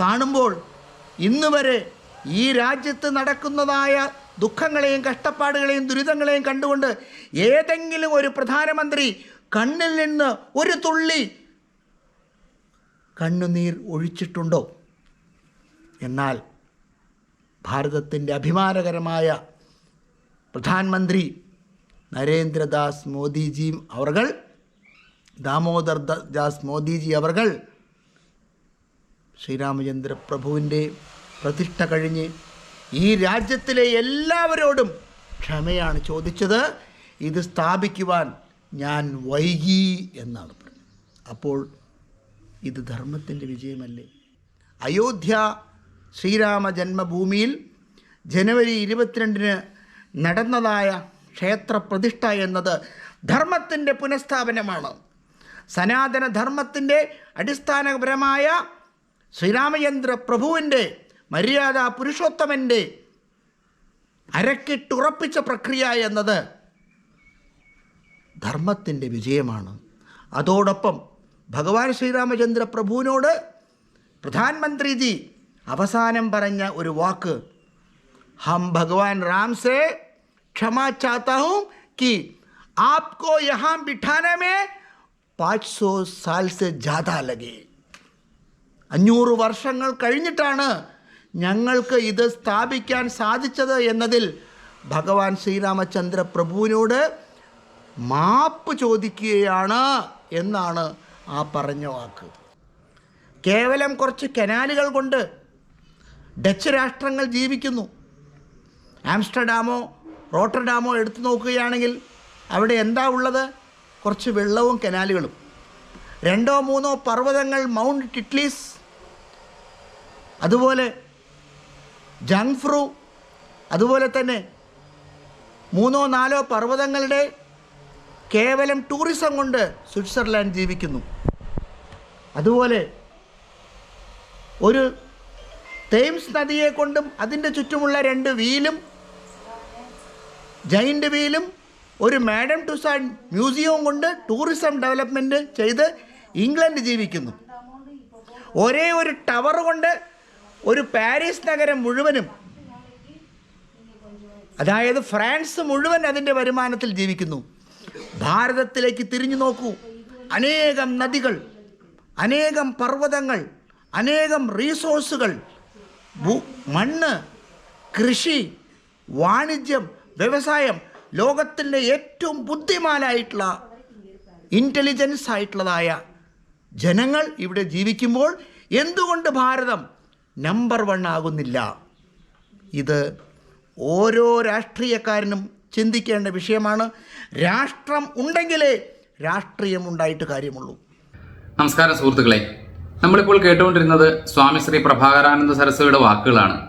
കാണുമ്പോൾ ഇന്ന് വരെ ഈ രാജ്യത്ത് നടക്കുന്നതായ ദുഃഖങ്ങളെയും കഷ്ടപ്പാടുകളെയും ദുരിതങ്ങളെയും കണ്ടുകൊണ്ട് ഏതെങ്കിലും ഒരു പ്രധാനമന്ത്രി കണ്ണിൽ നിന്ന് ഒരു തുള്ളി കണ്ണുനീർ ഒഴിച്ചിട്ടുണ്ടോ? എന്നാൽ ഭാരതത്തിന്റെ അഭിമാനകരമായ പ്രധാനമന്ത്രി നരേന്ദ്രദാസ് മോദിജിയും അവർ ദാമോദർ ദാസ് മോദിജി അവർകൾ ശ്രീരാമചന്ദ്ര പ്രഭുവിന്റെ പ്രതിഷ്ഠ കഴിഞ്ഞ് ഈ രാജ്യത്തിലെ എല്ലാവരോടും ക്ഷമയാണ് ചോദിച്ചത് ഇത് സ്ഥാപിക്കുവാൻ ഞാൻ വൈകി എന്നാണ് പറഞ്ഞത്. അപ്പോൾ ഇത് ധർമ്മത്തിന്റെ വിജയമല്ലേ? അയോധ്യ ശ്രീരാമ ജന്മഭൂമിയിൽ ജനുവരി ഇരുപത്തിരണ്ടിന് നടന്നതായ ക്ഷേത്ര പ്രതിഷ്ഠ എന്നത് ധർമ്മത്തിന്റെ പുനഃസ്ഥാപനമാണ്. സനാതനധർമ്മത്തിന്റെ അടിസ്ഥാനപരമായ ശ്രീരാമചന്ദ്ര പ്രഭുവിന്റെ മര്യാദ പുരുഷോത്തമന്റെ അരക്കിട്ടുറപ്പിച്ച പ്രക്രിയ എന്നത് ധർമ്മത്തിന്റെ വിജയമാണ്. അതോടൊപ്പം ഭഗവാൻ ശ്രീരാമചന്ദ്ര പ്രഭുവിനോട് പ്രധാനമന്ത്രിജി അവസാനം പറഞ്ഞ ഒരു വാക്ക് ഹം ഭഗവാൻ റാം സേ ക്ഷമാ ചാത്താഹും കി ആപ്കോ യഹാം ബിഠാനമേ പാച്ച് സോ സാൽ സെ ലഗേ. അഞ്ഞൂറ് വർഷങ്ങൾ കഴിഞ്ഞിട്ടാണ് ഞങ്ങൾക്ക് ഇത് സ്ഥാപിക്കാൻ സാധിച്ചത് എന്നതിൽ ഭഗവാൻ ശ്രീരാമചന്ദ്ര പ്രഭുവിനോട് മാപ്പ് ചോദിക്കുകയാണ് എന്നാണ് ആ പറഞ്ഞ വാക്ക്. കേവലം കുറച്ച് കനാലുകൾ കൊണ്ട് ഡച്ച് രാഷ്ട്രങ്ങൾ ജീവിക്കുന്നു. ആംസ്റ്റർഡാമോ റോട്ടർഡാമോ എടുത്തു നോക്കുകയാണെങ്കിൽ അവിടെ എന്താ ഉള്ളത്? കുറച്ച് വെള്ളവും കനാലുകളും. രണ്ടോ മൂന്നോ പർവതങ്ങൾ മൗണ്ട് ടിറ്റ്ലീസ് അതുപോലെ ജങ്ഫ്രു അതുപോലെ തന്നെ മൂന്നോ നാലോ പർവതങ്ങളുടെ കേവലം ടൂറിസം കൊണ്ട് സ്വിറ്റ്സർലാൻഡ് ജീവിക്കുന്നു. അതുപോലെ ഒരു തേംസ് നദിയെ കൊണ്ടും അതിന്റെ ചുറ്റുമുള്ള രണ്ട് വീലും ജൈന്റ് വീലും ഒരു മാഡം ടുസാൻ മ്യൂസിയവും കൊണ്ട് ടൂറിസം ഡെവലപ്മെന്റ് ചെയ്ത് ഇംഗ്ലണ്ട് ജീവിക്കുന്നു. ഒരേ ഒരു ടവർ കൊണ്ട് ഒരു പാരീസ് നഗരം മുഴുവനും അതായത് ഫ്രാൻസ് മുഴുവൻ അതിന്റെ വരുമാനത്തിൽ ജീവിക്കുന്നു. ഭാരതത്തിലേക്ക് തിരിഞ്ഞു നോക്കൂ. അനേകം നദികൾ അനേകം പർവതങ്ങൾ അനേകം റീസോഴ്സുകൾ മണ്ണ് കൃഷി വാണിജ്യം വ്യവസായം ലോകത്തിന്റെ ഏറ്റവും ബുദ്ധിമാനായിട്ടുള്ള ഇന്റലിജൻസ് ആയിട്ടുള്ളതായ ജനങ്ങൾ ഇവിടെ ജീവിക്കുമ്പോൾ എന്തുകൊണ്ട് ഭാരതം നമ്പർ വൺ ആകുന്നില്ല. ഇത് ഓരോ രാഷ്ട്രീയക്കാരനും ചിന്തിക്കേണ്ട വിഷയമാണ്. രാഷ്ട്രം ഉണ്ടെങ്കിലേ രാഷ്ട്രീയം ഉണ്ടായിട്ട് കാര്യമുള്ളൂ. നമസ്കാരം സുഹൃത്തുക്കളെ. നമ്മളിപ്പോൾ കേട്ടുകൊണ്ടിരുന്നത് സ്വാമി ശ്രീ പ്രഭാകരാനന്ദ സരസ്വതിയുടെ വാക്കുകളാണ്.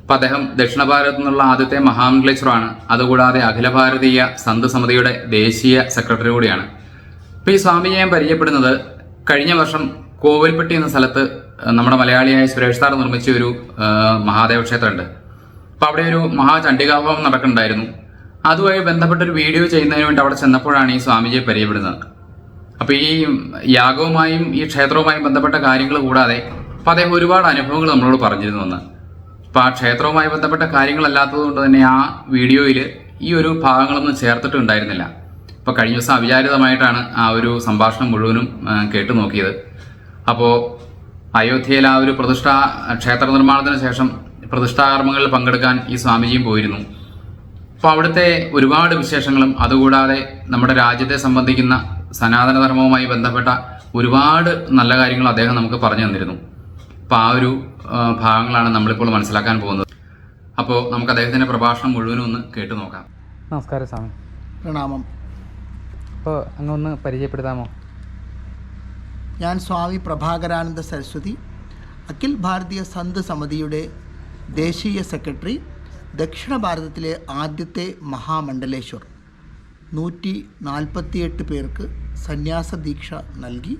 അപ്പം അദ്ദേഹം ദക്ഷിണ ഭാരതത്തിൽ നിന്നുള്ള ആദ്യത്തെ മഹാമണ്ഡലേശ്വറാണ് അതുകൂടാതെ അഖില ഭാരതീയ സന്ത് സമിതിയുടെ ദേശീയ സെക്രട്ടറി കൂടിയാണ്. അപ്പോൾ ഈ സ്വാമിയെ ഞാൻ പരിചയപ്പെടുന്നത് കഴിഞ്ഞ വർഷം കോവിൽപ്പെട്ടി എന്ന സ്ഥലത്ത് നമ്മുടെ മലയാളിയായ സുരേഷ് സാർ നിർമ്മിച്ച ഒരു മഹാദേവ ക്ഷേത്രമുണ്ട്. അപ്പോൾ അവിടെ ഒരു മഹാചണ്ഡികാഭവം നടക്കുന്നുണ്ടായിരുന്നു. അതുമായി ബന്ധപ്പെട്ട ഒരു വീഡിയോ ചെയ്യുന്നതിന് വേണ്ടി അവിടെ ചെന്നപ്പോഴാണ് ഈ സ്വാമിജിയെ പരിചയപ്പെടുന്നത്. അപ്പൊ ഈ യാഗവുമായും ഈ ക്ഷേത്രവുമായും ബന്ധപ്പെട്ട കാര്യങ്ങൾ കൂടാതെ അപ്പൊ അദ്ദേഹം ഒരുപാട് അനുഭവങ്ങൾ നമ്മളോട് പറഞ്ഞിരുന്നു എന്ന് അപ്പൊ ആ ക്ഷേത്രവുമായി ബന്ധപ്പെട്ട കാര്യങ്ങളല്ലാത്തത് കൊണ്ട് തന്നെ ആ വീഡിയോയിൽ ഈ ഒരു ഭാഗങ്ങളൊന്നും ചേർത്തിട്ടുണ്ടായിരുന്നില്ല. അപ്പോൾ കഴിഞ്ഞ ദിവസം അവിചാരിതമായിട്ടാണ് ആ ഒരു സംഭാഷണം മുഴുവനും കേട്ടു നോക്കിയത് അപ്പോൾ അയോധ്യയിൽ ആ ഒരു പ്രതിഷ്ഠാ ക്ഷേത്ര നിർമ്മാണത്തിന് ശേഷം പ്രതിഷ്ഠാകർമ്മങ്ങളിൽ പങ്കെടുക്കാൻ ഈ സ്വാമിജിയും പോയിരുന്നു. അപ്പോൾ അവിടുത്തെ ഒരുപാട് വിശേഷങ്ങളും അതുകൂടാതെ നമ്മുടെ രാജ്യത്തെ സംബന്ധിക്കുന്ന സനാതനധർമ്മവുമായി ബന്ധപ്പെട്ട ഒരുപാട് നല്ല കാര്യങ്ങൾ അദ്ദേഹം നമുക്ക് പറഞ്ഞു തന്നിരുന്നു. അപ്പോൾ ആ ഒരു ഭാഗങ്ങളാണ് നമ്മളിപ്പോൾ മനസ്സിലാക്കാൻ പോകുന്നത്. അപ്പോൾ നമുക്ക് അദ്ദേഹത്തിന്റെ പ്രഭാഷണം മുഴുവനും ഒന്ന് കേട്ടു നോക്കാം. നമസ്കാരം സ്വാമി. പ്രണാമം. അപ്പോൾ അങ്ങ് ഒന്ന് പരിചയപ്പെടുത്താമോ? ഞാൻ സ്വാമി പ്രഭാകരാനന്ദ സരസ്വതി അഖിൽ ഭാരതീയ സന്ത് സമിതിയുടെ ദേശീയ സെക്രട്ടറി ദക്ഷിണ ഭാരതത്തിലെ ആദ്യത്തെ മഹാമണ്ഡലേശ്വർ. നൂറ്റി നാൽപ്പത്തിയെട്ട് പേർക്ക് സന്യാസ ദീക്ഷ നൽകി.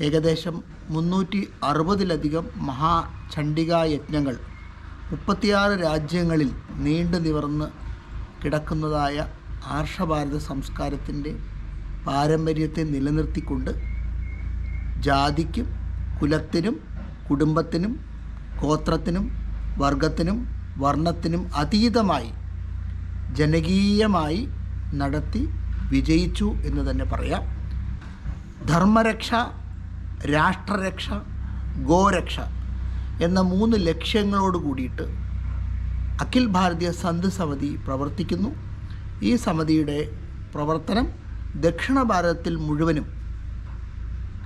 ഏകദേശം മുന്നൂറ്റി അറുപതിലധികം മഹാചണ്ഡികാ യജ്ഞങ്ങൾ മുപ്പത്തിയാറ് രാജ്യങ്ങളിൽ നീണ്ടു നിവർന്ന് കിടക്കുന്നതായ ആർഷഭാരത സംസ്കാരത്തിന്റെ പാരമ്പര്യത്തെ നിലനിർത്തിക്കൊണ്ട് ജാതിക്കും കുലത്തിനും കുടുംബത്തിനും ഗോത്രത്തിനും വർഗത്തിനും വർണത്തിനും അതീതമായി ജനകീയമായി നടത്തി വിജയിച്ചു എന്ന് തന്നെ പറയാം. ധർമ്മരക്ഷ രാഷ്ട്രരക്ഷ ഗോരക്ഷ എന്ന മൂന്ന് ലക്ഷ്യങ്ങളോട് കൂടിയിട്ട് അഖിൽ ഭാരതീയ സന്ത് സമിതി പ്രവർത്തിക്കുന്നു. ഈ സമിതിയുടെ പ്രവർത്തനം ദക്ഷിണ ഭാരതത്തിൽ മുഴുവനും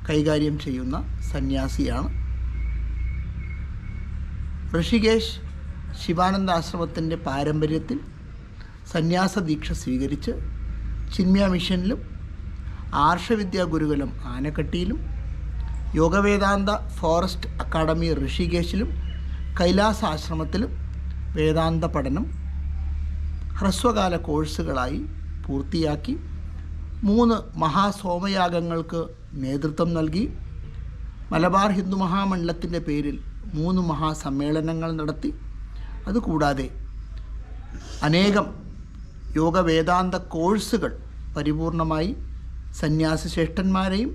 കൈകാര്യം ചെയ്യുന്ന സന്യാസിയാണ്. ഋഷികേശ് ശിവാനന്ദാശ്രമത്തിന്റെ പാരമ്പര്യത്തിൽ സന്യാസ ദീക്ഷ സ്വീകരിച്ച് ചിന്മയ മിഷനിലും ആർഷവിദ്യാ ഗുരുകുലം ആനക്കട്ടിയിലും യോഗവേദാന്ത ഫോറസ്റ്റ് അക്കാഡമി ഋഷികേശിലും കൈലാസ ആശ്രമത്തിലും വേദാന്ത പഠനം ഹ്രസ്വകാല കോഴ്സുകളായി പൂർത്തിയാക്കി മൂന്ന് മഹാസോമയാഗങ്ങൾക്ക് നേതൃത്വം നൽകി മലബാർ ഹിന്ദു മഹാമണ്ഡലത്തിന്റെ പേരിൽ മൂന്ന് മഹാസമ്മേളനങ്ങൾ നടത്തി. അതുകൂടാതെ അനേകം യോഗ വേദാന്ത കോഴ്സുകൾ പരിപൂർണമായി സന്യാസി ശ്രേഷ്ഠന്മാരെയും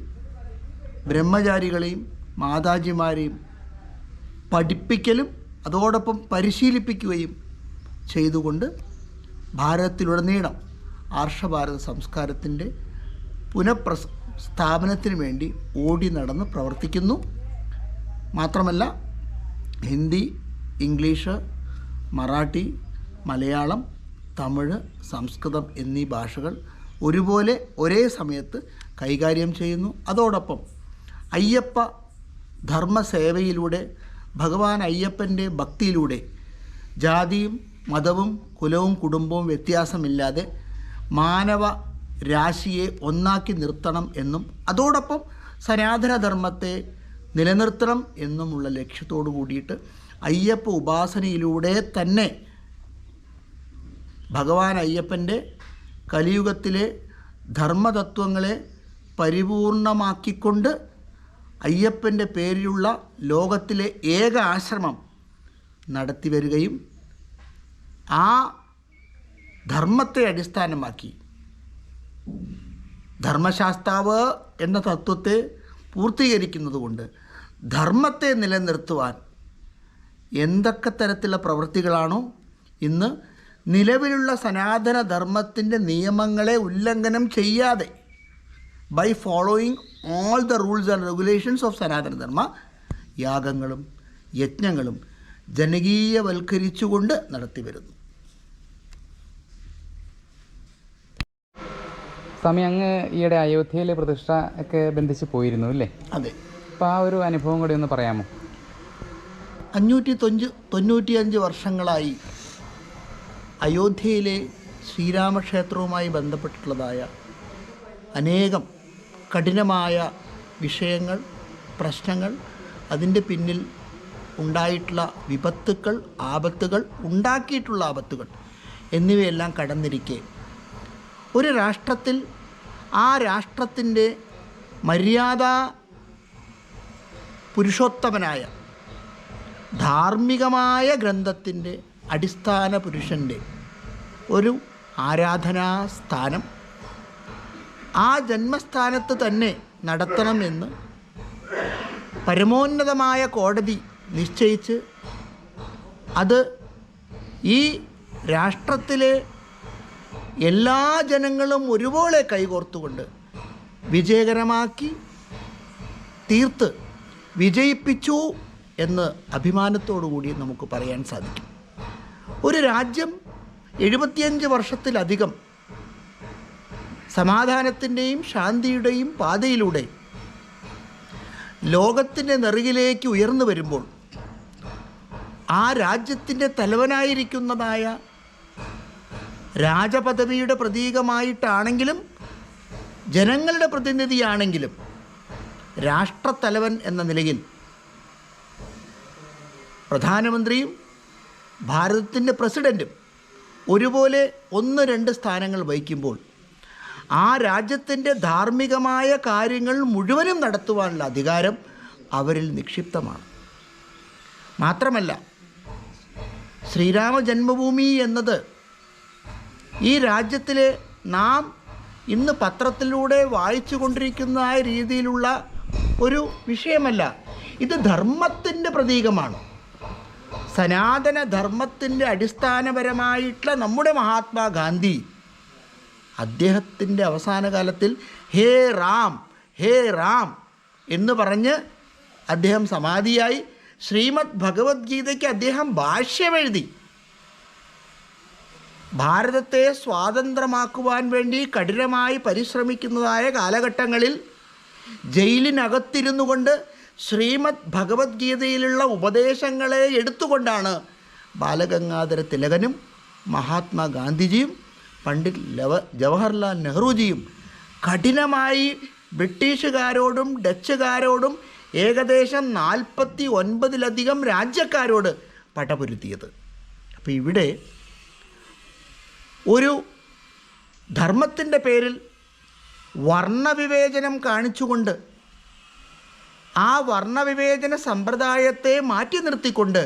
ബ്രഹ്മചാരികളെയും മാതാജിമാരെയും പഠിപ്പിക്കലും അതോടൊപ്പം പരിശീലിപ്പിക്കുകയും ചെയ്തുകൊണ്ട് ഭാരതത്തിലുടനീളം ആർഷഭാരത സംസ്കാരത്തിന്റെ പുനഃപ്രസ് സ്ഥാപനത്തിന് വേണ്ടി ഓടി നടന്ന് പ്രവർത്തിക്കുന്നു. മാത്രമല്ല ഹിന്ദി ഇംഗ്ലീഷ് മറാഠി മലയാളം തമിഴ് സംസ്കൃതം എന്നീ ഭാഷകൾ ഒരുപോലെ ഒരേ സമയത്ത് കൈകാര്യം ചെയ്യുന്നു. അതോടൊപ്പം അയ്യപ്പ ധർമ്മസേവയിലൂടെ ഭഗവാൻ അയ്യപ്പന്റെ ഭക്തിയിലൂടെ ജാതിയും മതവും കുലവും കുടുംബവും വ്യത്യാസമില്ലാതെ മാനവ രാശിയെ ഒന്നാക്കി നിർത്തണം എന്നും അതോടൊപ്പം സനാതനധർമ്മത്തെ നിലനിർത്തണം എന്നുമുള്ള ലക്ഷ്യത്തോടു കൂടിയിട്ട് അയ്യപ്പ ഉപാസനയിലൂടെ തന്നെ ഭഗവാൻ അയ്യപ്പന്റെ കലിയുഗത്തിലെ ധർമ്മതത്വങ്ങളെ പരിപൂർണമാക്കിക്കൊണ്ട് അയ്യപ്പന്റെ പേരിലുള്ള ലോകത്തിലെ ഏക ആശ്രമം നടത്തി വരികയും ആ ധർമ്മത്തെ അടിസ്ഥാനമാക്കി ധർമ്മശാസ്താവ് എന്ന തത്വത്തെ പൂർത്തീകരിക്കുന്നതുകൊണ്ട് ധർമ്മത്തെ നിലനിർത്തുവാൻ എന്തൊക്കെ തരത്തിലുള്ള പ്രവൃത്തികളാണോ ഇന്ന് നിലവിലുള്ള സനാതന ധർമ്മത്തിന്റെ നിയമങ്ങളെ ഉല്ലംഘനം ചെയ്യാതെ by following all the rules and regulations of Sanatana Dharma യാഗങ്ങളും യജ്ഞങ്ങളും ജനകീയവൽക്കരിച്ചുകൊണ്ട് നടത്തി വരുന്നു. സ്വാമി അങ്ങ് ഈയിടെ അയോധ്യയിലെ പ്രതിഷ്ഠ ഒക്കെ ബന്ധിച്ച് പോയിരുന്നു അല്ലേ? അതെ. അപ്പോൾ ആ ഒരു അനുഭവം കൂടി ഒന്ന് പറയാമോ? അഞ്ഞൂറ്റി തൊഞ്ച് തൊണ്ണൂറ്റിയഞ്ച് വർഷങ്ങളായി അയോധ്യയിലെ ശ്രീരാമക്ഷേത്രവുമായി ബന്ധപ്പെട്ടിട്ടുള്ളതായ അനേകം കഠിനമായ വിഷയങ്ങൾ പ്രശ്നങ്ങൾ അതിന്റെ പിന്നിൽ ഉണ്ടായിട്ടുള്ള വിപത്തുക്കൾ ആപത്തുകൾ ഉണ്ടാക്കിയിട്ടുള്ള ആപത്തുകൾ എന്നിവയെല്ലാം കടന്നിരിക്കെ. ഒരു രാഷ്ട്രത്തിൽ ആ രാഷ്ട്രത്തിന്റെ മര്യാദ പുരുഷോത്തമനായ ധാർമ്മികമായ ഗ്രന്ഥത്തിന്റെ അടിസ്ഥാന പുരുഷന്റെ ഒരു ആരാധനാ സ്ഥാനം ആ ജന്മസ്ഥാനത്ത് തന്നെ നടത്തണമെന്ന് പരമോന്നതമായ കോടതി നിശ്ചയിച്ച് അത് ഈ രാഷ്ട്രത്തിലെ എല്ലാ ജനങ്ങളും ഒരുപോലെ കൈകോർത്തുകൊണ്ട് വിജയകരമാക്കി തീർത്ത് വിജയിപ്പിച്ചു എന്ന് അഭിമാനത്തോടു കൂടി നമുക്ക് പറയാൻ സാധിക്കും. ഒരു രാജ്യം എഴുപത്തിയഞ്ച് വർഷത്തിലധികം സമാധാനത്തിന്റെയും ശാന്തിയുടെയും പാതയിലൂടെ ലോകത്തിന്റെ നെറുകിലേക്ക് ഉയർന്നു വരുമ്പോൾ ആ രാജ്യത്തിന്റെ തലവനായിരിക്കുന്നതായ രാജപദവിയുടെ പ്രതീകമായിട്ടാണെങ്കിലും ജനങ്ങളുടെ പ്രതിനിധിയാണെങ്കിലും രാഷ്ട്രത്തലവൻ എന്ന നിലയിൽ പ്രധാനമന്ത്രിയും ഭാരതത്തിന്റെ പ്രസിഡന്റും ഒരുപോലെ ഒന്ന് രണ്ട് സ്ഥാനങ്ങൾ വഹിക്കുമ്പോൾ ആ രാജ്യത്തിന്റെ ധാർമ്മികമായ കാര്യങ്ങൾ മുഴുവനും നടത്തുവാനുള്ള അധികാരം അവരിൽ നിക്ഷിപ്തമാണ്. മാത്രമല്ല ശ്രീരാമ ജന്മഭൂമി എന്നത് ഈ രാജ്യത്തിൽ നാം ഇന്ന് പത്രത്തിലൂടെ വായിച്ചു കൊണ്ടിരിക്കുന്ന ആ രീതിയിലുള്ള ഒരു വിഷയമല്ല. ഇത് ധർമ്മത്തിന്റെ പ്രതീകമാണ്. സനാതന ധർമ്മത്തിന്റെ അടിസ്ഥാനപരമായിട്ടുള്ള നമ്മുടെ മഹാത്മാഗാന്ധി അദ്ദേഹത്തിന്റെ അവസാന കാലത്തിൽ ഹേ റാം ഹേ റാം എന്ന് പറഞ്ഞ് അദ്ദേഹം സമാധിയായി ശ്രീമദ് ഭഗവത്ഗീതയ്ക്ക് അദ്ദേഹം ഭാഷ്യമെഴുതി. ഭാരതത്തെ സ്വാതന്ത്ര്യമാക്കുവാൻ വേണ്ടി കഠിനമായി പരിശ്രമിക്കുന്നതായ കാലഘട്ടങ്ങളിൽ ജയിലിനകത്തിരുന്നു കൊണ്ട് ശ്രീമദ് ഭഗവത്ഗീതയിലുള്ള ഉപദേശങ്ങളെ എടുത്തുകൊണ്ടാണ് ബാലഗംഗാധര തിലകനും മഹാത്മാഗാന്ധിജിയും പണ്ഡിറ്റ് ലവ ജവഹർലാൽ നെഹ്റുജിയും കഠിനമായി ബ്രിട്ടീഷുകാരോടും ഡച്ചുകാരോടും ഏകദേശം നാൽപ്പത്തി ഒൻപതിലധികം രാജ്യക്കാരോട് പടപുരുത്തിയത്. അപ്പോൾ ഇവിടെ ഒരു ധർമ്മത്തിന്റെ പേരിൽ വർണവിവേചനം കാണിച്ചുകൊണ്ട് ആ വർണവിവേചന സമ്പ്രദായത്തെ മാറ്റി നിർത്തിക്കൊണ്ട്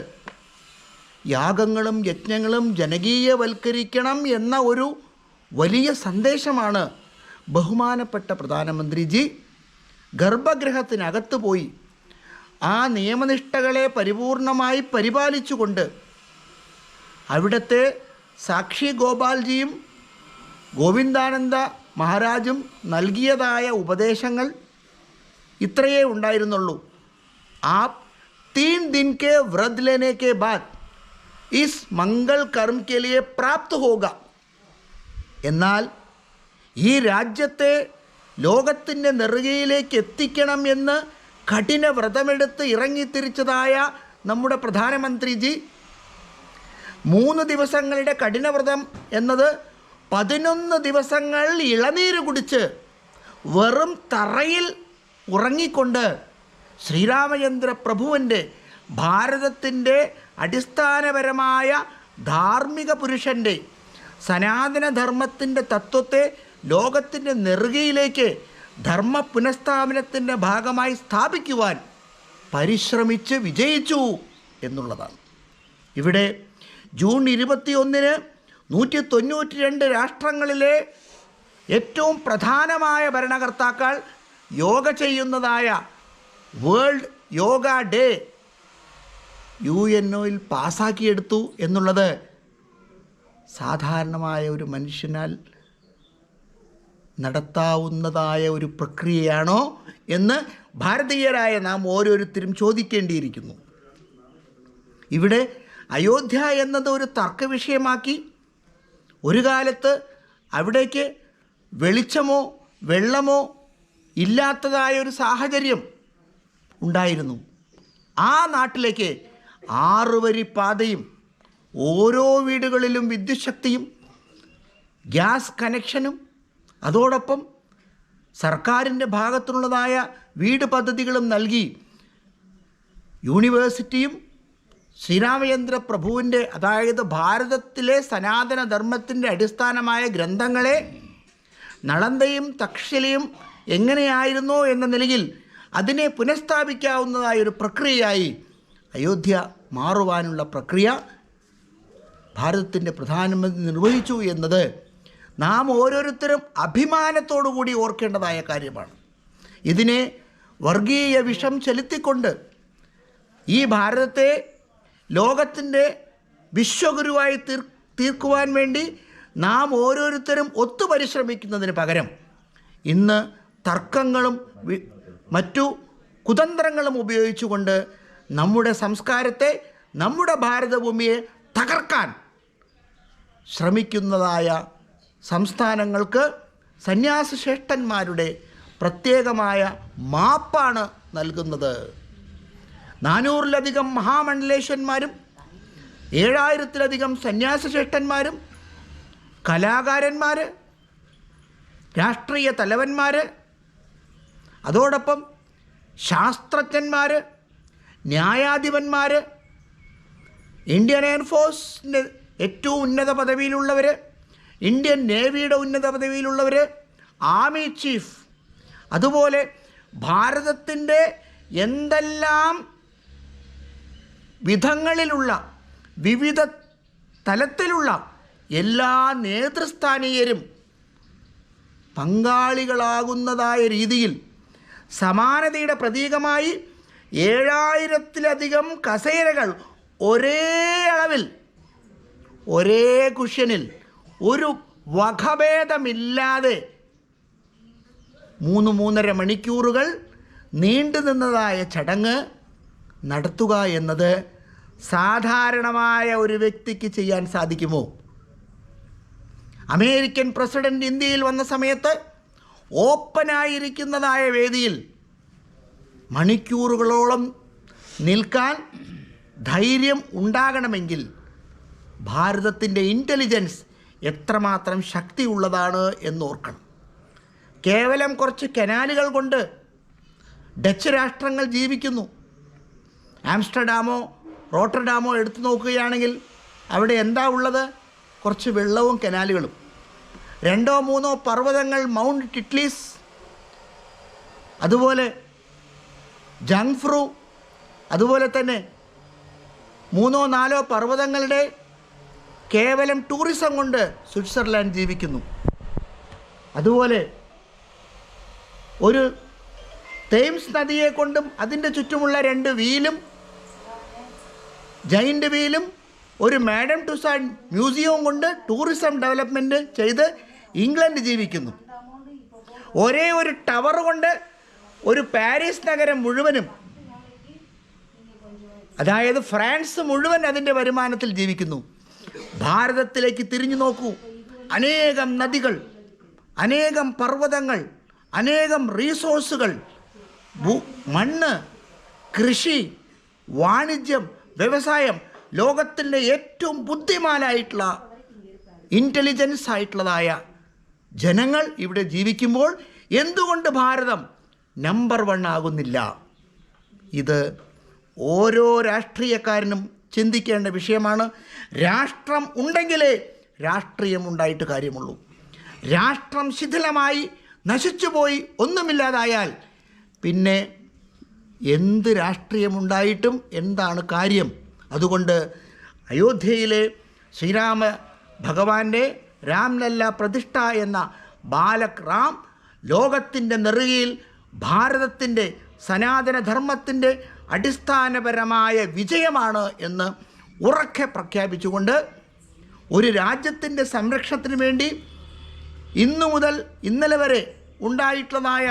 യാഗങ്ങളും യജ്ഞങ്ങളും ജനകീയവൽക്കരിക്കണം എന്ന ഒരു വലിയ സന്ദേശമാണ് ബഹുമാനപ്പെട്ട പ്രധാനമന്ത്രിജി ഗർഭഗൃഹത്തിനകത്ത് പോയി ആ നിയമനിഷ്ഠകളെ പരിപൂർണമായി പരിപാലിച്ചുകൊണ്ട് അവിടുത്തെ സാക്ഷി ഗോപാൽജിയും ഗോവിന്ദാനന്ദ മഹാരാജും നൽകിയതായ ഉപദേശങ്ങൾ ഇത്രയേ ഉണ്ടായിരുന്നുള്ളൂ. ആ തീൻ ദിൻ കെ വ്രത് ലേനെ കെ ബാദ് ഇസ് മംഗൾ കർമ്മ കെലിയെ പ്രാപ്ത് ഹോക എന്നാൽ ഈ രാജ്യത്തെ ലോകത്തിന്റെ നെറുകയിലേക്ക് എത്തിക്കണം എന്ന് കഠിന വ്രതമെടുത്ത് ഇറങ്ങിത്തിരിച്ചതായ നമ്മുടെ പ്രധാനമന്ത്രിജി മൂന്ന് ദിവസങ്ങളുടെ കഠിനവ്രതം എന്നത് പതിനൊന്ന് ദിവസങ്ങൾ ഇളനീര് കുടിച്ച് വെറും തറയിൽ ഉറങ്ങിക്കൊണ്ട് ശ്രീരാമചന്ദ്ര പ്രഭുവിന്റെ ഭാരതത്തിന്റെ അടിസ്ഥാനപരമായ ധാർമ്മിക പുരുഷന്റെ സനാതനധർമ്മത്തിന്റെ തത്വത്തെ ലോകത്തിന്റെ നെറുകയിലേക്ക് ധർമ്മ പുനഃസ്ഥാപനത്തിന്റെ ഭാഗമായി സ്ഥാപിക്കുവാൻ പരിശ്രമിച്ച് വിജയിച്ചു എന്നുള്ളതാണ്. ഇവിടെ ജൂൺ ഇരുപത്തിയൊന്നിന് നൂറ്റി തൊണ്ണൂറ്റി രണ്ട് രാഷ്ട്രങ്ങളിലെ ഏറ്റവും പ്രധാനമായ ഭരണകർത്താക്കൾ യോഗ ചെയ്യുന്നതായ world yoga day U N ഒയിൽ പാസ്സാക്കിയെടുത്തു എന്നുള്ളത് സാധാരണമായ ഒരു മനുഷ്യനാൽ നടത്താവുന്നതായ ഒരു പ്രക്രിയയാണോ എന്ന് ഭാരതീയരായ നാം ഓരോരുത്തരും ചോദിക്കേണ്ടിയിരിക്കുന്നു. ഇവിടെ അയോധ്യ എന്നത് ഒരു തർക്ക വിഷയമാക്കി ഒരു കാലത്ത് അവിടേക്ക് വെളിച്ചമോ വെള്ളമോ ഇല്ലാത്തതായ ഒരു സാഹചര്യം ഉണ്ടായിരുന്നു. ആ നാട്ടിലേക്ക് ആറുവരി പാതയും ഓരോ വീടുകളിലും വിദ്യുത് ശക്തിയും ഗ്യാസ് കണക്ഷനും അതോടൊപ്പം സർക്കാരിന്റെ ഭാഗത്തുള്ളതായ വീട് പദ്ധതികളും നൽകി. യൂണിവേഴ്സിറ്റിയും ശ്രീരാമചന്ദ്ര പ്രഭുവിന്റെ അതായത് ഭാരതത്തിലെ സനാതന ധർമ്മത്തിന്റെ അടിസ്ഥാനമായ ഗ്രന്ഥങ്ങളെ നളന്തയും തക്ഷലയും എങ്ങനെയായിരുന്നു എന്ന നിലയിൽ അതിനെ പുനഃസ്ഥാപിക്കാവുന്നതായ ഒരു പ്രക്രിയയായി അയോധ്യ മാറുവാനുള്ള പ്രക്രിയ ഭാരതത്തിന്റെ പ്രധാനമന്ത്രി നിർവഹിച്ചു എന്നത് നാം ഓരോരുത്തരും അഭിമാനത്തോടു കൂടി ഓർക്കേണ്ടതായ കാര്യമാണ്. ഇതിനെ വർഗീയ വിഷം ചെലുത്തിക്കൊണ്ട് ഈ ഭാരതത്തെ ലോകത്തിന്റെ വിശ്വഗുരുവായി തീർ തീർക്കുവാൻ വേണ്ടി നാം ഓരോരുത്തരും ഒത്തു പരിശ്രമിക്കുന്നതിന് പകരം ഇന്ന് തർക്കങ്ങളും മറ്റു കുതന്ത്രങ്ങളും ഉപയോഗിച്ചുകൊണ്ട് നമ്മുടെ സംസ്കാരത്തെ നമ്മുടെ ഭാരതഭൂമിയെ തകർക്കാൻ ശ്രമിക്കുന്നതായ സംസ്ഥാനങ്ങൾക്ക് സന്യാസശ്രേഷ്ഠന്മാരുടെ പ്രത്യേകമായ മാപ്പാണ് നൽകുന്നത്. നാനൂറിലധികം മഹാമണ്ഡലേശ്വന്മാരും ഏഴായിരത്തിലധികം സന്യാസശ്രേഷ്ഠന്മാരും കലാകാരന്മാർ രാഷ്ട്രീയ തലവന്മാർ അതോടൊപ്പം ശാസ്ത്രജ്ഞന്മാർ ന്യായാധിപന്മാർ ഇന്ത്യൻ എയർഫോഴ്സിന്റെ ഏറ്റവും ഉന്നത പദവിയിലുള്ളവർ ഇന്ത്യൻ നേവിയുടെ ഉന്നത പദവിയിലുള്ളവർ ആർമി ചീഫ്. അതുപോലെ ഭാരതത്തിന്റെ എന്തെല്ലാം വിധങ്ങളിലുള്ള വിവിധ തലത്തിലുള്ള എല്ലാ നേതൃസ്ഥാനീയരും പങ്കാളികളാകുന്നതായ രീതിയിൽ സമാനതയുടെ പ്രതീകമായി ഏഴായിരത്തിലധികം കസേരകൾ ഒരേ അളവിൽ ഒരേ കുഷ്യനിൽ ഒരു വകഭേദമില്ലാതെ മൂന്ന് മൂന്നര മണിക്കൂറുകൾ നീണ്ടു നിന്നതായ ചടങ്ങ് നടത്തുക എന്നത് സാധാരണമായ ഒരു വ്യക്തിക്ക് ചെയ്യാൻ സാധിക്കുമോ? അമേരിക്കൻ പ്രസിഡന്റ് ഇന്ത്യയിൽ വന്ന സമയത്ത് ഓപ്പനായിരിക്കുന്നതായ വേദിയിൽ മണിക്കൂറുകളോളം നിൽക്കാൻ ധൈര്യം ഉണ്ടാകണമെങ്കിൽ ഭാരതത്തിന്റെ ഇന്റലിജൻസ് എത്രമാത്രം ശക്തിയുള്ളതാണ് എന്നോർക്കണം. കേവലം കുറച്ച് കനാലുകൾ കൊണ്ട് ഡച്ച് രാഷ്ട്രങ്ങൾ ജീവിക്കുന്നു. ആംസ്റ്റർഡാമോ റോട്ടർഡാമോ എടുത്തു നോക്കുകയാണെങ്കിൽ അവിടെ എന്താ ഉള്ളത്? കുറച്ച് വെള്ളവും കനാലുകളും. രണ്ടോ മൂന്നോ പർവതങ്ങൾ മൗണ്ട് ടിറ്റ്ലീസ് അതുപോലെ ജങ്ഫ്രു അതുപോലെ തന്നെ മൂന്നോ നാലോ പർവതങ്ങളുടെ കേവലം ടൂറിസം കൊണ്ട് സ്വിറ്റ്സർലാൻഡ് ജീവിക്കുന്നു. അതുപോലെ ഒരു തേംസ് നദിയെ കൊണ്ടും അതിന്റെ ചുറ്റുമുള്ള രണ്ട് വീലും ജൈന്റ് വീലും ഒരു മാഡം ടുസാൻ മ്യൂസിയവും കൊണ്ട് ടൂറിസം ഡെവലപ്മെന്റ് ചെയ്ത് ഇംഗ്ലണ്ട് ജീവിക്കുന്നു. ഒരേ ഒരു ടവർ കൊണ്ട് ഒരു പാരീസ് നഗരം മുഴുവനും അതായത് ഫ്രാൻസ് മുഴുവൻ അതിന്റെ വരുമാനത്തിൽ ജീവിക്കുന്നു. ഭാരതത്തിലേക്ക് തിരിഞ്ഞു നോക്കൂ. അനേകം നദികൾ അനേകം പർവതങ്ങൾ അനേകം റീസോഴ്സുകൾ മണ്ണ് കൃഷി വാണിജ്യം വ്യവസായം ലോകത്തിന്റെ ഏറ്റവും ബുദ്ധിമാനായിട്ടുള്ള ഇന്റലിജൻസ് ആയിട്ടുള്ളതായ ജനങ്ങൾ ഇവിടെ ജീവിക്കുമ്പോൾ എന്തുകൊണ്ട് ഭാരതം നമ്പർ വൺ ആകുന്നില്ല? ഇത് ഓരോ രാഷ്ട്രീയക്കാരനും ചിന്തിക്കേണ്ട വിഷയമാണ്. രാഷ്ട്രം ഉണ്ടെങ്കിലേ രാഷ്ട്രീയം ഉണ്ടായിട്ട് കാര്യമുള്ളൂ. രാഷ്ട്രം ശിഥിലമായി നശിച്ചുപോയി ഒന്നുമില്ലാതായാൽ പിന്നെ എന്ത് രാഷ്ട്രീയമുണ്ടായിട്ടും എന്താണ് കാര്യം? അതുകൊണ്ട് അയോധ്യയിലെ ശ്രീരാമ ഭഗവാന്റെ രാംലല്ല പ്രതിഷ്ഠ എന്ന ബാലക് റാം ലോകത്തിന്റെ നെറുകയിൽ ഭാരതത്തിന്റെ സനാതനധർമ്മത്തിന്റെ അടിസ്ഥാനപരമായ വിജയമാണ് എന്ന് ഉറക്കെ പ്രഖ്യാപിച്ചുകൊണ്ട് ഒരു രാജ്യത്തിന്റെ സംരക്ഷണത്തിന് വേണ്ടി ഇന്നു മുതൽ ഇന്നലെ വരെ ഉണ്ടായിട്ടുള്ളതായ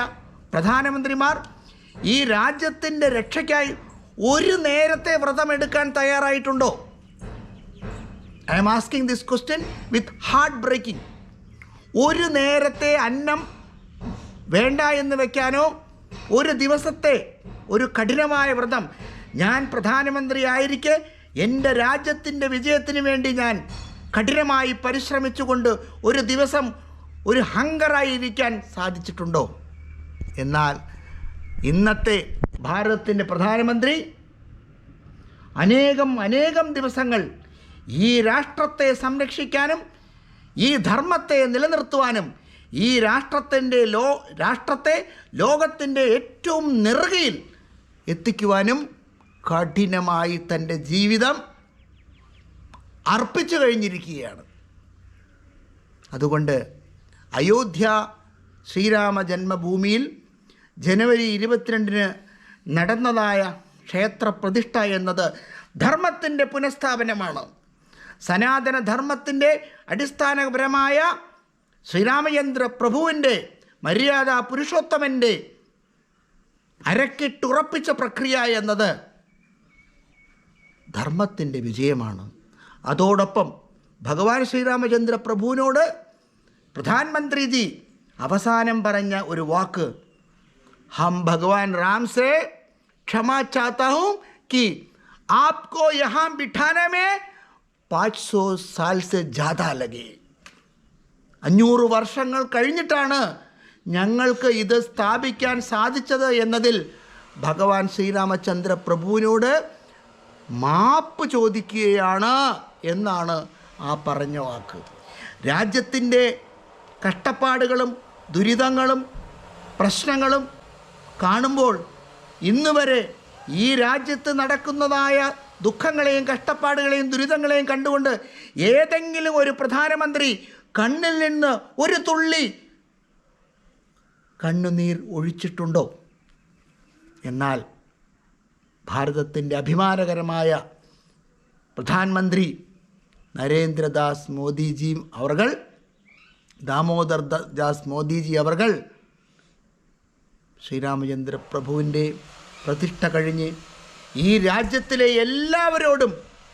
പ്രധാനമന്ത്രിമാർ ഈ രാജ്യത്തിന്റെ രക്ഷയ്ക്കായി ഒരു നേരത്തെ വ്രതമെടുക്കാൻ തയ്യാറായിട്ടുണ്ടോ? I'm asking this question with heart breaking ഒരു നേരത്തെ അന്നം വേണ്ട എന്ന് വെക്കാനോ ഒരു ദിവസത്തെ ഒരു കഠിനമായ വ്രതം ഞാൻ പ്രധാനമന്ത്രി ആയിരിക്കെ എന്റെ രാജ്യത്തിന്റെ വിജയത്തിന് വേണ്ടി ഞാൻ കഠിനമായി പരിശ്രമിച്ചുകൊണ്ട് ഒരു ദിവസം ഒരു ഹങ്കറായി ഇരിക്കാൻ സാധിച്ചിട്ടുണ്ടോ? എന്നാൽ ഇന്നത്തെ ഭാരതത്തിന്റെ പ്രധാനമന്ത്രി അനേകം അനേകം ദിവസങ്ങൾ ഈ രാഷ്ട്രത്തെ സംരക്ഷിക്കാനും ഈ ധർമ്മത്തെ നിലനിർത്തുവാനും ഈ രാഷ്ട്രത്തിന്റെ ലോ രാഷ്ട്രത്തെ ലോകത്തിന്റെ ഏറ്റവും നെറുകയിൽ എത്തിക്കുവാനും കഠിനമായി തന്റെ ജീവിതം അർപ്പിച്ചു കഴിഞ്ഞിരിക്കുകയാണ്. അതുകൊണ്ട് അയോധ്യ ശ്രീരാമ ജന്മഭൂമിയിൽ ജനുവരി ഇരുപത്തിരണ്ടിന് നടന്നതായ ക്ഷേത്ര പ്രതിഷ്ഠ എന്നത് ധർമ്മത്തിന്റെ പുനഃസ്ഥാപനമാണ്. സനാതനധർമ്മത്തിന്റെ അടിസ്ഥാനപരമായ ശ്രീരാമചന്ദ്ര പ്രഭുവിന്റെ മര്യാദ പുരുഷോത്തമന്റെ അരക്കിട്ടുറപ്പിച്ച പ്രക്രിയ എന്നത് ധർമ്മത്തിന്റെ വിജയമാണ്. അതോടൊപ്പം ഭഗവാൻ ശ്രീരാമചന്ദ്ര പ്രഭുവിനോട് പ്രധാനമന്ത്രിജി അവസാനം പറഞ്ഞ ഒരു വാക്ക് ഹം ഭഗവാൻ राम से क्षमा चाहता हूँ कि आपको यहाँ बिठाने में पाँच सौ साल से ज़्यादा लगे അഞ്ഞൂറ് വർഷങ്ങൾ കഴിഞ്ഞിട്ടാണ് ഞങ്ങൾക്ക് ഇത് സ്ഥാപിക്കാൻ സാധിച്ചത് എന്നതിൽ ഭഗവാൻ ശ്രീരാമചന്ദ്ര പ്രഭുവിനോട് മാപ്പ് ചോദിക്കുകയാണ് എന്നാണ് ആ പറഞ്ഞ വാക്ക് രാജ്യത്തിൻ്റെ കഷ്ടപ്പാടുകളും ദുരിതങ്ങളും പ്രശ്നങ്ങളും കാണുമ്പോൾ ഇന്ന് വരെ ഈ രാജ്യത്ത് നടക്കുന്നതായ ദുഃഖങ്ങളെയും കഷ്ടപ്പാടുകളെയും ദുരിതങ്ങളെയും കണ്ടുകൊണ്ട് ഏതെങ്കിലും ഒരു പ്രധാനമന്ത്രി കണ്ണിൽ നിന്ന് ഒരു തുള്ളി കണ്ണുനീർ ഒഴിച്ചിട്ടുണ്ടോ? എന്നാൽ ഭാരതത്തിന്റെ അഭിമാനകരമായ പ്രധാനമന്ത്രി നരേന്ദ്രദാസ് മോദിജി അവർ ദാമോദർ ദാസ് മോദിജി അവർകൾ ശ്രീരാമചന്ദ്ര പ്രഭുവിന്റെ പ്രതിഷ്ഠ കഴിഞ്ഞ് ഈ രാജ്യത്തിലെ എല്ലാവരോടും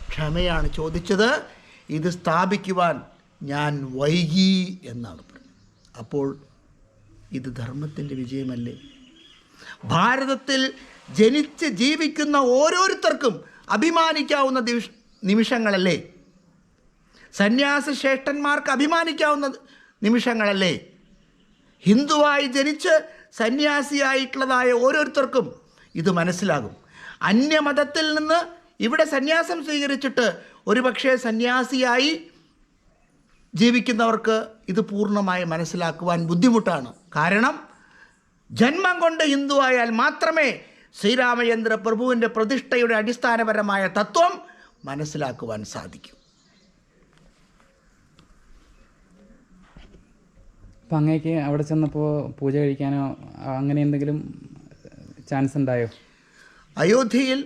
ക്ഷമയാണ് ചോദിച്ചത് ഇത് സ്ഥാപിക്കുവാൻ ഞാൻ വൈകി എന്നാണ് പറഞ്ഞത്. അപ്പോൾ ഇത് ധർമ്മത്തിന്റെ വിജയമല്ലേ? ഭാരതത്തിൽ ജനിച്ച് ജീവിക്കുന്ന ഓരോരുത്തർക്കും അഭിമാനിക്കാവുന്ന ദിവിഷ നിമിഷങ്ങളല്ലേ? സന്യാസ ശ്രേഷ്ഠന്മാർക്ക് അഭിമാനിക്കാവുന്ന നിമിഷങ്ങളല്ലേ? ഹിന്ദുവായി ജനിച്ച് സന്യാസിയായിട്ടുള്ളതായ ഓരോരുത്തർക്കും ഇത് മനസ്സിലാകും. അന്യമതത്തിൽ നിന്ന് ഇവിടെ സന്യാസം സ്വീകരിച്ചിട്ട് ഒരുപക്ഷെ സന്യാസിയായി ജീവിക്കുന്നവർക്ക് ഇത് പൂർണമായി മനസ്സിലാക്കുവാൻ ബുദ്ധിമുട്ടാണ്. കാരണം ജന്മം കൊണ്ട് ഹിന്ദു ആയാൽ മാത്രമേ ശ്രീരാമചന്ദ്ര പ്രഭുവിന്റെ പ്രതിഷ്ഠയുടെ അടിസ്ഥാനപരമായ തത്വം മനസ്സിലാക്കുവാൻ സാധിക്കൂ. അപ്പം അങ്ങേക്ക് അവിടെ ചെന്നപ്പോൾ പൂജ കഴിക്കാനോ അങ്ങനെ എന്തെങ്കിലും ചാൻസ് ഉണ്ടായോ? അയോധ്യയിൽ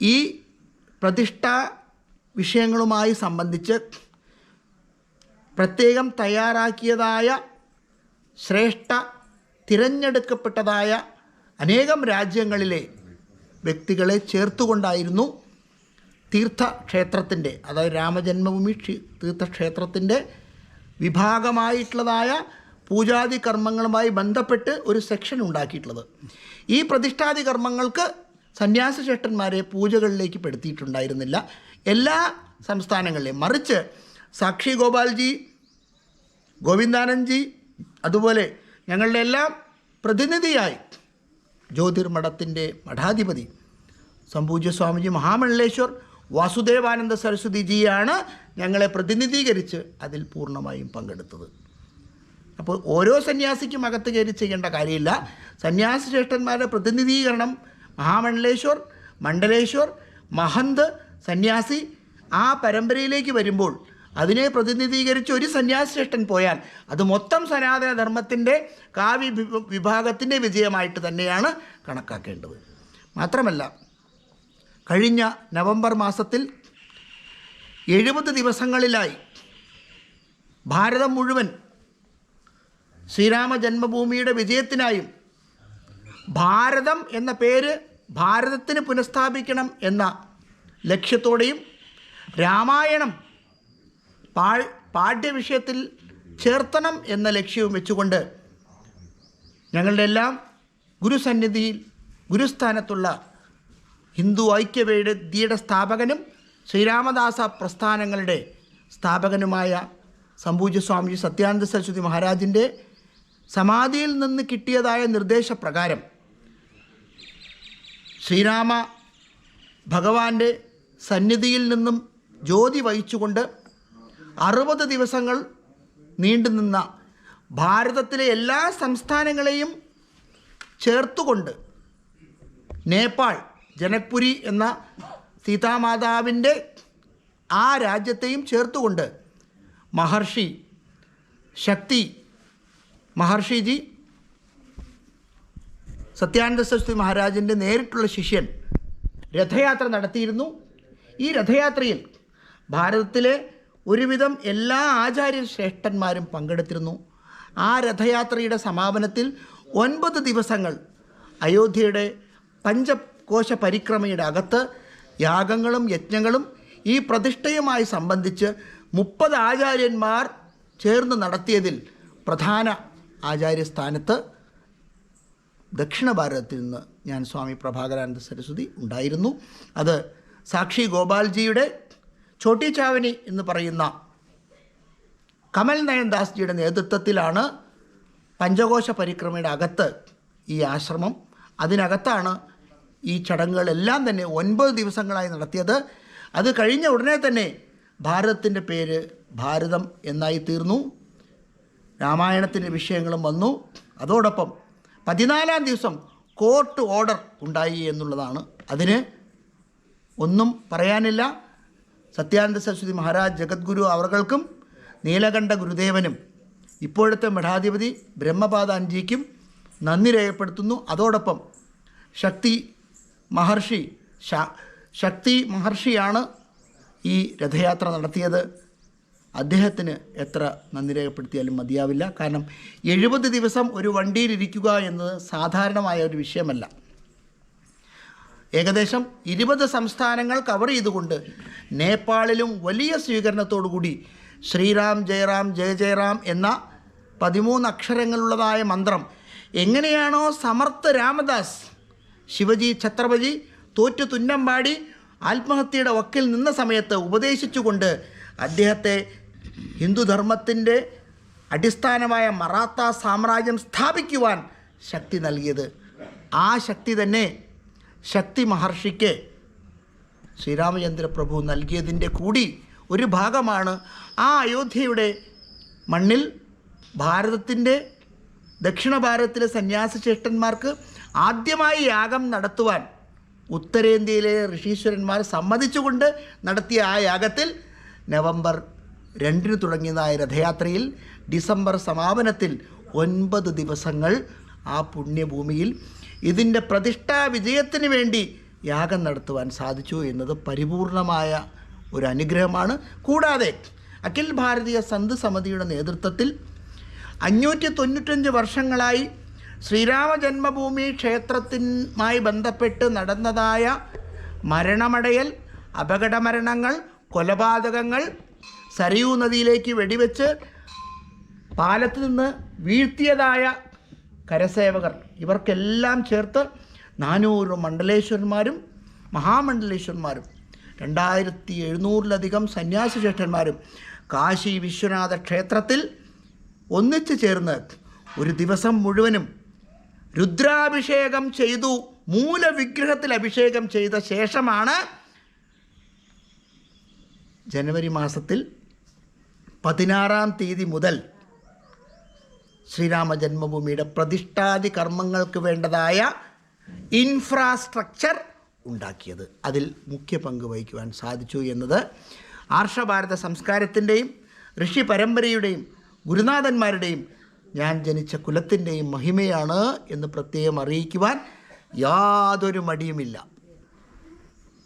ഈ പ്രതിഷ്ഠ വിഷയങ്ങളുമായി സംബന്ധിച്ച് പ്രത്യേകം തയ്യാറാക്കിയതായ ശ്രേഷ്ഠ തിരഞ്ഞെടുക്കപ്പെട്ടതായ അനേകം രാജ്യങ്ങളിലെ വ്യക്തികളെ ചേർത്തുകൊണ്ടായിരുന്നു തീർത്ഥക്ഷേത്രത്തിന്റെ അതായത് രാമജന്മഭൂമി ക്ഷി- തീർത്ഥക്ഷേത്രത്തിന്റെ വിഭാഗമായിട്ടുള്ളതായ പൂജാതി കർമ്മങ്ങളുമായി ബന്ധപ്പെട്ട് ഒരു സെക്ഷൻ ഉണ്ടാക്കിയിട്ടുള്ളത്. ഈ പ്രതിഷ്ഠാതി കർമ്മങ്ങൾക്ക് സന്യാസശ്രേഷ്ഠന്മാരെ പൂജകളിലേക്ക് പെടുത്തിയിട്ടുണ്ടായിരുന്നില്ല. എല്ലാ സംസ്ഥാനങ്ങളിലെയും മറിച്ച് സാക്ഷി ഗോപാൽജി ഗോവിന്ദാനന്ദ്ജി അതുപോലെ ഞങ്ങളുടെ എല്ലാം പ്രതിനിധിയായി ജ്യോതിർമഠത്തിന്റെ മഠാധിപതി സംപൂജ്യ സ്വാമിജി മഹാമണ്ഡലേശ്വർ വാസുദേവാനന്ദ സരസ്വതിജിയാണ് ഞങ്ങളെ പ്രതിനിധീകരിച്ച് അതിൽ പൂർണമായും പങ്കെടുത്തത്. അപ്പോൾ ഓരോ സന്യാസിക്കും അകത്ത് കയറി ചെയ്യേണ്ട കാര്യമില്ല. സന്യാസി ശ്രേഷ്ഠന്മാരുടെ പ്രതിനിധീകരണം മഹാമണ്ഡലേശ്വർ മണ്ഡലേശ്വർ മഹന്ത് സന്യാസി ആ പരമ്പരയിലേക്ക് വരുമ്പോൾ അതിനെ പ്രതിനിധീകരിച്ച് ഒരു സന്യാസി ശ്രേഷ്ഠൻ പോയാൽ അത് മൊത്തം സനാതന ധർമ്മത്തിന്റെ കാവ്യ വിഭ- വിഭാഗത്തിന്റെ വിജയമായിട്ട് തന്നെയാണ് കണക്കാക്കേണ്ടത്. മാത്രമല്ല കഴിഞ്ഞ നവംബർ മാസത്തിൽ എഴുപത് ദിവസങ്ങളിലായി. ഭാരതം മുഴുവൻ ശ്രീരാമ ജന്മഭൂമിയുടെ വിജയത്തിനായും ഭാരതം എന്ന പേര് ഭാരതത്തിന് പുനഃസ്ഥാപിക്കണം എന്ന ലക്ഷ്യത്തോടെയും രാമായണം പാ പാഠ്യവിഷയത്തിൽ ചേർത്തണം എന്ന ലക്ഷ്യവും വെച്ചുകൊണ്ട് ഞങ്ങളുടെ എല്ലാം ഗുരുസന്നിധിയിൽ ഗുരുസ്ഥാനത്തുള്ള ഹിന്ദു ഐക്യവേദിയുടെ സ്ഥാപകനും ശ്രീരാമദാസ പ്രസ്ഥാനങ്ങളുടെ സ്ഥാപകനുമായ സമ്പൂജ്യസ്വാമി സത്യാനന്ദ സരസ്വതി മഹാരാജിന്റെ സമാധിയിൽ നിന്ന് കിട്ടിയതായ നിർദ്ദേശപ്രകാരം ശ്രീരാമ ഭഗവാന്റെ സന്നിധിയിൽ നിന്നും ജ്യോതി വഹിച്ചുകൊണ്ട് അറുപത് ദിവസങ്ങൾ നീണ്ടുനിന്ന ഭാരതത്തിലെ എല്ലാ സംസ്ഥാനങ്ങളെയും ചേർത്തുകൊണ്ട് നേപ്പാൾ ജനക്പുരി എന്ന സീതാമാതാവിന്റെ ആ രാജ്യത്തെയും ചേർത്തുകൊണ്ട് മഹർഷി ശക്തി മഹർഷിജി സത്യാനന്ദ സരസ്വതി മഹാരാജന്റെ നേരിട്ടുള്ള ശിഷ്യൻ രഥയാത്ര നടത്തിയിരുന്നു. ഈ രഥയാത്രയിൽ ഭാരതത്തിലെ ഒരുവിധം എല്ലാ ആചാര്യ ശ്രേഷ്ഠന്മാരും പങ്കെടുത്തിരുന്നു. ആ രഥയാത്രയുടെ സമാപനത്തിൽ ഒൻപത് ദിവസങ്ങൾ അയോധ്യയുടെ പഞ്ചകോശ പരിക്രമയുടെ അകത്ത് യാഗങ്ങളും യജ്ഞങ്ങളും ഈ പ്രതിഷ്ഠയുമായി സംബന്ധിച്ച് മുപ്പത് ആചാര്യന്മാർ ചേർന്ന് നടത്തിയതിൽ പ്രധാന ആചാര്യസ്ഥാനത്ത് ദക്ഷിണ ഭാരതത്തിൽ നിന്ന് ഞാൻ സ്വാമി പ്രഭാകരാനന്ദ സരസ്വതി ഉണ്ടായിരുന്നു. അത് സാക്ഷി ഗോപാൽജിയുടെ ചോട്ടി ചാവനി എന്ന് പറയുന്ന കമൽ നയൻദാസ്ജിയുടെ നേതൃത്വത്തിലാണ് പഞ്ചകോശ പരിക്രമയുടെ അകത്ത് ഈ ആശ്രമം. അതിനകത്താണ് ഈ ചടങ്ങുകളെല്ലാം തന്നെ ഒൻപത് ദിവസങ്ങളായി നടത്തിയത്. അത് കഴിഞ്ഞ ഉടനെ തന്നെ ഭാരതത്തിന്റെ പേര് ഭാരതം എന്നായി തീർന്നു. രാമായണത്തിന്റെ വിഷയങ്ങളും വന്നു. അതോടൊപ്പം പതിനാലാം ദിവസം കോർട്ട് ഓർഡർ ഉണ്ടായി എന്നുള്ളതാണ്. അതിന് ഒന്നും പറയാനില്ല. സത്യാനന്ദ സരസ്വതി മഹാരാജ് ജഗദ്ഗുരു അവർകൾക്കും നീലകണ്ഠ ഗുരുദേവനും ഇപ്പോഴത്തെ മഠാധിപതി ബ്രഹ്മപാദാൻജിക്കും നന്ദി രേഖപ്പെടുത്തുന്നു. അതോടൊപ്പം ശക്തി മഹർഷി ശക്തി മഹർഷിയാണ് ഈ രഥയാത്ര നടത്തിയത്. അദ്ദേഹത്തിന് എത്ര നന്ദി രേഖപ്പെടുത്തിയാലും മതിയാവില്ല. കാരണം എഴുപത് ദിവസം ഒരു വണ്ടിയിലിരിക്കുക എന്നത് സാധാരണമായ ഒരു വിഷയമല്ല. ഏകദേശം ഇരുപത് സംസ്ഥാനങ്ങൾ കവർ ചെയ്തുകൊണ്ട് നേപ്പാളിലും വലിയ സ്വീകരണത്തോടുകൂടി ശ്രീറാം ജയറാം ജയ ജയറാം എന്ന പതിമൂന്ന് അക്ഷരങ്ങളുള്ളതായ മന്ത്രം എങ്ങനെയാണോ സമർത്ഥ രാമദാസ് ശിവജി ഛത്രപതി തോറ്റു തുന്നം പാടി ആത്മഹത്യയുടെ വക്കിൽ നിന്ന സമയത്ത് ഉപദേശിച്ചുകൊണ്ട് അദ്ദേഹത്തെ ഹിന്ദുധർമ്മത്തിന്റെ അടിസ്ഥാനമായ മറാത്ത സാമ്രാജ്യം സ്ഥാപിക്കുവാൻ ശക്തി നൽകിയത്. ആ ശക്തി തന്നെ ശക്തി മഹർഷിക്ക് ശ്രീരാമചന്ദ്ര പ്രഭു നൽകിയതിന്റെ കൂടി ഒരു ഭാഗമാണ് ആ അയോധ്യയുടെ മണ്ണിൽ ഭാരതത്തിന്റെ ദക്ഷിണ ഭാരതത്തിലെ സന്യാസശ്രേഷ്ഠന്മാർക്ക് ആദ്യമായി യാഗം നടത്തുവാൻ ഉത്തരേന്ത്യയിലെ ഋഷീശ്വരന്മാർ സമ്മതിച്ചുകൊണ്ട് നടത്തിയ ആ യാഗത്തിൽ നവംബർ രണ്ടിന് തുടങ്ങിയതായ രഥയാത്രയിൽ ഡിസംബർ സമാപനത്തിൽ ഒൻപത് ദിവസങ്ങൾ ആ പുണ്യഭൂമിയിൽ ഇതിന്റെ പ്രതിഷ്ഠാ വിജയത്തിന് വേണ്ടി യാഗം നടത്തുവാൻ സാധിച്ചു എന്നത് പരിപൂർണമായ ഒരു അനുഗ്രഹമാണ്. കൂടാതെ അഖിൽ ഭാരതീയ സന്ത് സമിതിയുടെ നേതൃത്വത്തിൽ അഞ്ഞൂറ്റി തൊണ്ണൂറ്റഞ്ച് വർഷങ്ങളായി ശ്രീരാമ ജന്മഭൂമി ക്ഷേത്രത്തിനുമായി ബന്ധപ്പെട്ട് നടന്നതായ മരണമടയൽ അപകടമരണങ്ങൾ കൊലപാതകങ്ങൾ സരയൂ നദിയിലേക്ക് വെടിവെച്ച് പാലത്ത് നിന്ന് വീഴ്ത്തിയതായ കരസേവകർ. ഇവർക്കെല്ലാം ചേർത്ത് നാനൂറ് മണ്ഡലേശ്വരന്മാരും മഹാമണ്ഡലേശ്വരന്മാരും രണ്ടായിരത്തി എഴുന്നൂറിലധികം സന്യാസി ശ്രേഷ്ഠന്മാരും കാശി വിശ്വനാഥ ക്ഷേത്രത്തിൽ ഒന്നിച്ചു ചേർന്ന് ഒരു ദിവസം മുഴുവനും രുദ്രാഭിഷേകം ചെയ്തു മൂലവിഗ്രഹത്തിൽ അഭിഷേകം ചെയ്ത ശേഷമാണ് ജനുവരി മാസത്തിൽ പതിനാറാം തീയതി മുതൽ ശ്രീരാമ ജന്മഭൂമിയുടെ പ്രതിഷ്ഠാദി കർമ്മങ്ങൾക്ക് വേണ്ടതായ ഇൻഫ്രാസ്ട്രക്ചർ ഉണ്ടാക്കിയത്. അതിൽ മുഖ്യ പങ്ക് വഹിക്കുവാൻ സാധിച്ചു എന്നത് ആർഷഭാരത സംസ്കാരത്തിന്റെയും ഋഷി പരമ്പരയുടെയും ഗുരുനാഥന്മാരുടെയും ഞാൻ ജനിച്ച കുലത്തിന്റെയും മഹിമയാണ് എന്ന് പ്രത്യേകം അറിയിക്കുവാൻ യാതൊരു മടിയുമില്ല.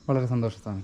വളരെ സന്തോഷത്താണ്.